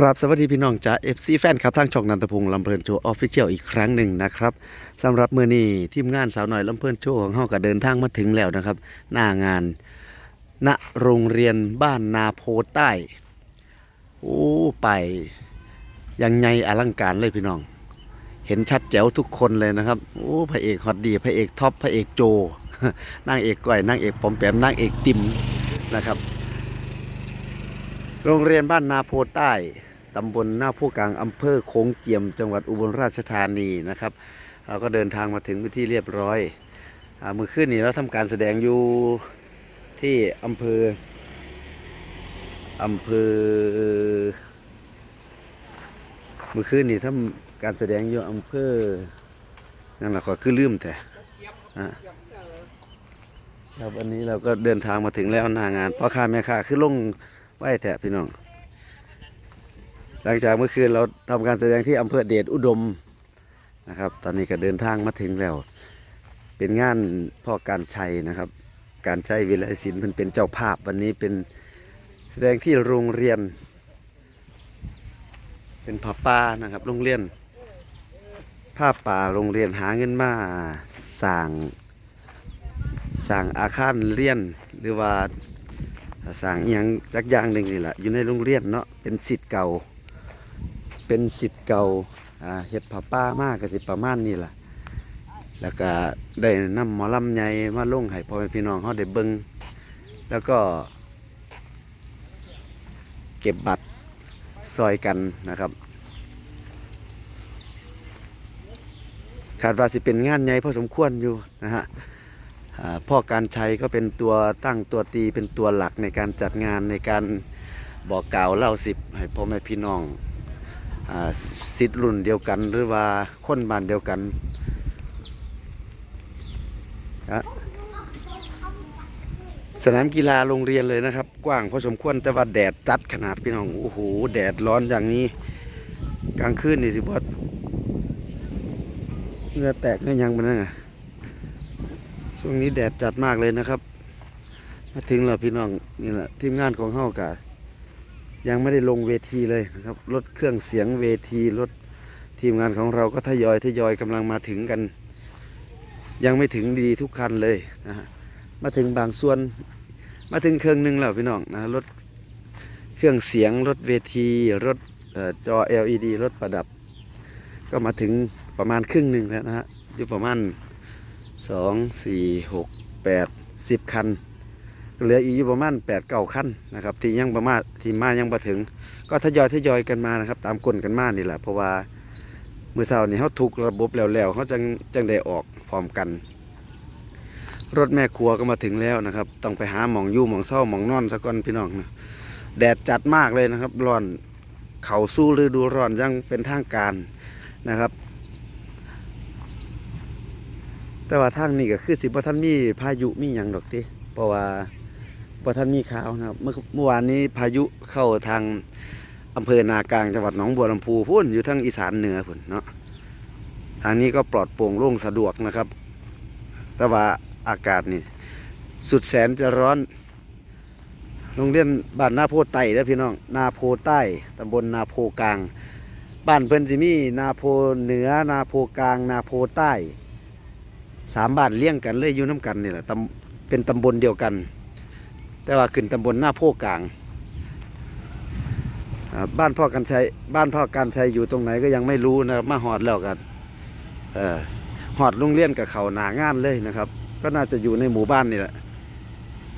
ครับสวัสดีพี่น้องจาก FC แฟนครับทางช่องนันทพงศ์ลำเพลินโชว์ออฟฟิเชียลอีกครั้งหนึ่งนะครับสำหรับมื้อนี้ทีมงานสาวหน่อยลำเพลินโชว์ของเฮาก็เดินทางมาถึงแล้วนะครับ หน้างานณโรงเรียนบ้านนาโพใต้โอ้ไปยังไงอลังการเลยพี่น้อง เห็นชัดแจ๋วทุกคนเลยนะครับโอ้พระเอกฮอตดีพระเอกท็อปพระเอกโจนางเอกก้อยนางเอกปอมแปมนางเอกติมนะครับ โรงเรียนบ้านนาโพใต้ ตำบลหน้าผู้กลางอำเภอโขงเจียม จังหวัดอุบลราชธานีนะครับเราก็เดินทางมาถึงพื้นที่เรียบร้อยอมือขึ้นนี่เราทำการแสดงอยู่ที่อำเภออำเภอมือขึ้นนี่ทำการแสดงอยู่อำเภอนั่นแหละก็คือลืมแต่ครับวันนี้เราก็เดินทางมาถึงแล้วหน้างานพ่อค้าแม่ค้าคือลงไหวแถะพี่น้อง หลังจากเมื่อคืนเราทำการแสดงที่อำเภอเดชอุดมนะครับ ตอนนี้ก็เดินทางมาถึงแล้ว เป็นงานพ่อการชัยนะครับ การชัยวิไลศิลป์เพิ่นเป็นเจ้าภาพวันนี้เป็นแสดงที่โรงเรียน เป็นผ้าป่านะครับ โรงเรียนผ้าป่าโรงเรียนหาเงินมาสร้างสร้างอาคารเรียนหรือว่าสร้างอย่างสักอย่างหนึ่งนี่แหละอยู่ในโรงเรียนเนาะเป็นสิทธิ์เก่า เป็นสิทธิ์เก่าเฮ็ดผ้าป้ามากก็สิประมาณนี้ล่ะ แล้วก็ได้นำหมอลำใหญ่มาลงให้พ่อแม่พี่น้องเขาได้เบิ่งแล้วก็ เก็บบัตรซอยกันนะครับคาดว่าสิเป็นงานใหญ่พอสมควรอยู่นะฮะพ่อการชัยก็เป็นตัวตั้งตัวตีเป็นตัวหลักในการจัดงานในการบอกกล่าวเล่าสิบให้พ่อแม่พี่น้อง สิทธิ์รุ่นเดียวกันหรือว่าคนบ้านเดียวกันนะสนามกีฬาโรงเรียนเลยนะครับ กว้างพอสมควรแต่ว่าแดดจัดขนาดพี่น้องโอ้โหแดดร้อนอย่างนี้ กลางคืนนี่สิบวัดเงื่อแตกเงื่อยังมันนั่นน่ะช่วงนี้แดดจัดมากเลยนะครับ มาถึงแล้วพี่น้องนี่แหละทีมงานของเฮากา ยังไม่ได้ลงเวทีเลยนะครับรถเครื่องเสียงเวทีรถทีมงานของเราก็ทยอยทยอยกำลังมาถึงกัน ยังไม่ถึงดีทุกคันเลยนะฮะมาถึงบางส่วนมาถึงเครื่องหนึงแล้วพี่น้องนะรถเครื่องเสียงรถเวทีรถออจอ LED รถประดับ ก็มาถึงประมาณครึ่งหนึ่งแล้วนะฮะอยู่ประมาณสองสี่หกแปดสิบคัน เหลืออีกประมาณแปดเก้าขั้นนะครับ ที่ยังประมาณที่มายังมาถึง ก็ทยอยทยอยกันมานะครับ ตามกลกันมานี่แหละเพราะว่าเมื่อเช้านี้เขาถูกระบบแล้วแล้วเขาจังจังได้ออกพร้อมกัน รถแม่ครัวก็มาถึงแล้วนะครับ ต้องไปหาหมองยู่หมองเศร้าหมองนอนซะก่อนพี่น้องนะแดดจัดมากเลยนะครับ ร้อนเขาสู้ฤดูร้อนยังเป็นทางการนะครับ แต่ว่าทางนี้ก็คือสิบ่ท่านมีพายุมีหยังดอกติเพราะว่า บ่ท่านมีข่าวนะครับเมื่อเมื่อวานนี้พายุเข้าทางอำเภอนากลางจังหวัดหนองบัวลำพูพุ่นอยู่ทางอีสานเหนือพุ่นเนาะทางนี้ก็ปลอดโปร่งโล่งสะดวกนะครับแต่ว่าอากาศนี่ สุดแสนจะร้อนโรงเรียนบ้านนาโพใต้เด้อพี่น้อง นาโพใต้ตำบลนาโพกลาง บ้านเพิ่นสิมีนาโพเหนือนาโพกลาง นาโพใต้สามบ้านเลี้ยงกันเลยอยู่น้ำกันนี่แหละเป็นตำบลเดียวกัน แต่ว่าขึ้นตำบลหน้าโพกลาง บ้านพ่อกันชัยบ้านพ่อกันชัยอยู่ตรงไหนก็ยังไม่รู้นะครับมาหอดแล้วกันออหอดโรงเรียนกับเขาหนางานเลยนะครับ ก็น่าจะอยู่ในหมู่บ้านนี่แหละ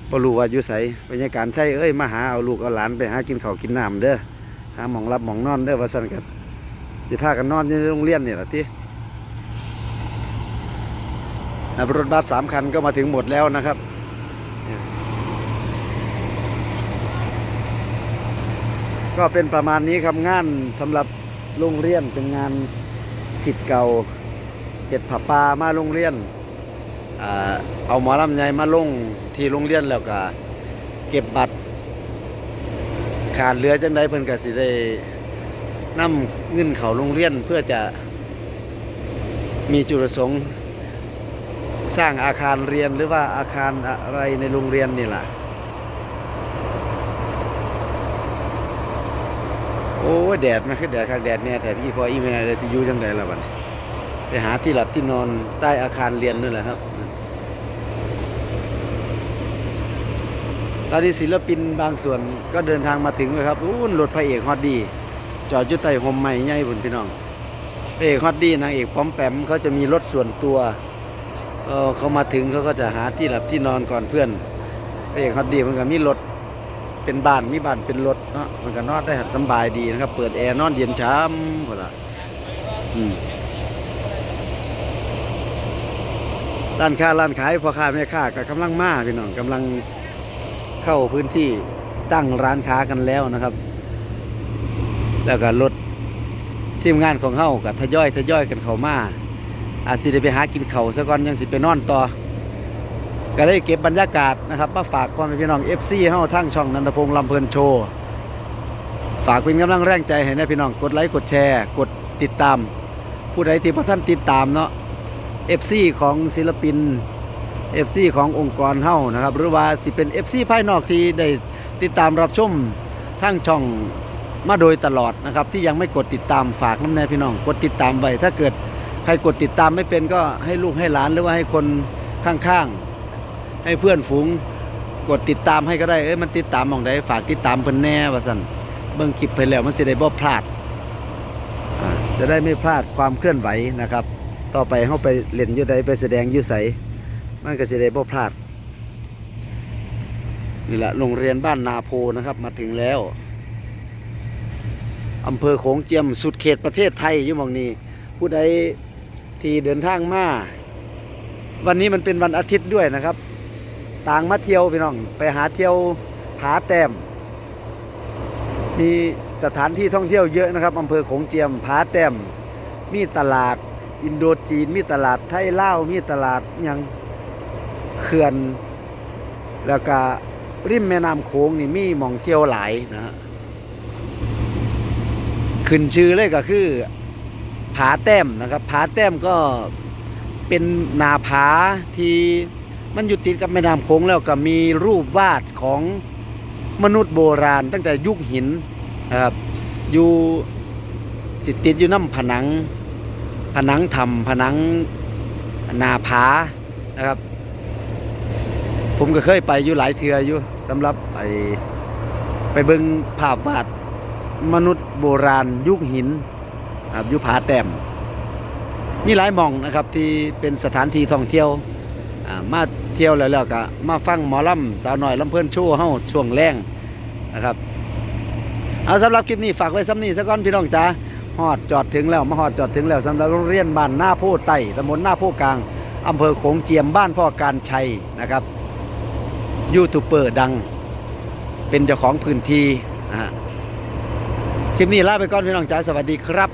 พอรู้ว่าอยู่ไสบรรยากาศใช่เอ้ยมาหาเอาลูกเอาหลานไปหากินเขากินน้ำเด้อหาหมองรับหมองนอนเด้อว่าสันกันสิพากันนอนอยู่ในโรงเรียนนี่แหละที่รถบัสสามคันก็มาถึงหมดแล้วนะครับ ก็เป็นประมาณนี้ครับงานสำหรับโรงเรียนเป็นงานสิทธิ์เก่าเห็ดผับปลามาโรงเรียนเอาหมอลำใหญ่มาลงที่โรงเรียนแล้วก็เก็บบัตร ขาดเหลือจังไดเพิ่นก็สิได้นำเงินเขาโรงเรียนเพื่อจะมีจุดประสงค์ สร้างอาคารเรียนหรือว่าอาคารอะไรในโรงเรียนนี่แหละ โอ้แดดมันคือแดดคักแดดเนี่ยแต่พี่พออีเมลจะอยู่จังไดล่ะบัดไปหาที่หลับที่นอนใต้อาคารเรียนนั่นแหละครับ ตอนนี้ศิลปินบางส่วนก็เดินทางมาถึงแล้วครับอู้รถพระเอกฮอตดี จอดอยู่ใต้ห่มไม้ใหญ่พุ่นพี่น้องพระเอกฮอตดีนางเอกป้อมแปมเขาจะมีรถส่วนตัวเออเขามาถึงเขาก็จะหาที่หลับที่นอนก่อนเพื่อนพระเอกฮอตดีมันก็มีรถ เป็นบ้านมีบ้านเป็นรถเนาะมันก็นอนได้สบายดีนะครับ เปิดแอร์นอนเย็นช้ำพอละอืมร้านค้าร้านขายพ่อค้าแม่ค้าก็กำลังมาพี่น้องกำลังเข้าพื้นที่ตั้งร้านค้ากันแล้วนะครับ แล้วก็รถทีมงานของเฮากับทยอยทยอยกันเข้ามาอาจสิได้ไปหากินเขาซะก่อนยังสิไปนอนต่อ ก็เลยเก็บบรรยากาศนะครับมาฝากความเป็นพี่น้อง FC เฮาทั้งช่องนันทพงษ์ลำเพลินโชว์ฝากเป็นกำลังแรงใจให้นะพี่น้องกดไลค์กดแชร์ กดติดตาม ผู้ใดที่พระท่านติดตามเนาะ FC ของศิลปิน FC ขององค์กรเฮานะครับ หรือว่าสิเป็น FC ภายนอกที่ได้ติดตามรับชมทั้งช่องมาโดยตลอดนะครับ ที่ยังไม่กดติดตามฝากน้ำแน่พี่น้อง กดติดตามไว้ถ้าเกิดใครกดติดตามไม่เป็นก็ให้ลูกให้หลานหรือว่าให้คนข้างๆ ให้เพื่อนฝูงกดติดตามให้ก็ได้เอ้ยมันติดตามมองใดฝากติดตามเพิ่นแน่ว่าซั่นเบิ่งคลิปไปแล้วมันสิได้บ่พลาดจะได้ไม่พลาดความเคลื่อนไหวนะครับ ต่อไปเฮาไปเล่นยู่ใดไปแสดงยู่ไสมันก็สิได้บ่พลาดนี่แหละโรงเรียนบ้านนาโพนะครับมาถึงแล้วอำเภอโขงเจียมสุดเขตประเทศไทยอยู่มองนี้ ผู้ใดที่เดินทางมา วันนี้มันเป็นวันอาทิตย์ด้วยนะครับ ต่างมาเที่ยวพี่น้องไปหาเที่ยวผาแต้ม มีสถานที่ท่องเที่ยวเยอะนะครับอำเภอโขงเจียมผาแต้ม มีตลาดอินโดจีน มีตลาดไทยลามีตลาดยังเขื่อน แล้วก็ริมแม่น้ำโขงนี่มีหมองเที่ยวหลายนะฮะขึ้นชื่อเลยก็คือผาแต้มนะครับผาแต้มก็เป็นนาผาที่ มันอยู่ติดกับแม่น้ำโขงแล้วก็มีรูปวาดของมนุษย์โบราณ ตั้งแต่ยุคหินนะครับอยู่สิติดอยู่น้ำผนังผนังถ้ำผนังนาผานะครับ ผมก็เคยไปอยู่หลายเทืออยู่สำหรับไปไปเบิ่งภาพวาดมนุษย์โบราณ ยุคหินครับอยุผาแต้มมีหลายมองนะครับที่เป็นสถานที่ท่องเที่ยว มาเที่ยวแล้วแล้วก็มาฟังหมอลำสาวหน่อยลำเพิ่นชว์เฮาช่วงแรงนะครับ เอาสำหรับคลิปนี้ฝากไว้ซ้ำนี้ซะก่อนพี่น้องจ๋าฮอดจอดถึงแล้วมาฮอดจอดถึงแล้วสำหรับโรงเรียนบ้านหน้าโพไต่ตำบลหน้าโพกลางอำเภอโขงเจียมบ้านพ่อการชัยนะครับยูทูบเบอร์ดัง เป็นเจ้าของพื้นที่นะฮะคลิปนี้ลาไปก่อนพี่น้องจ๋าสวัสดีครับ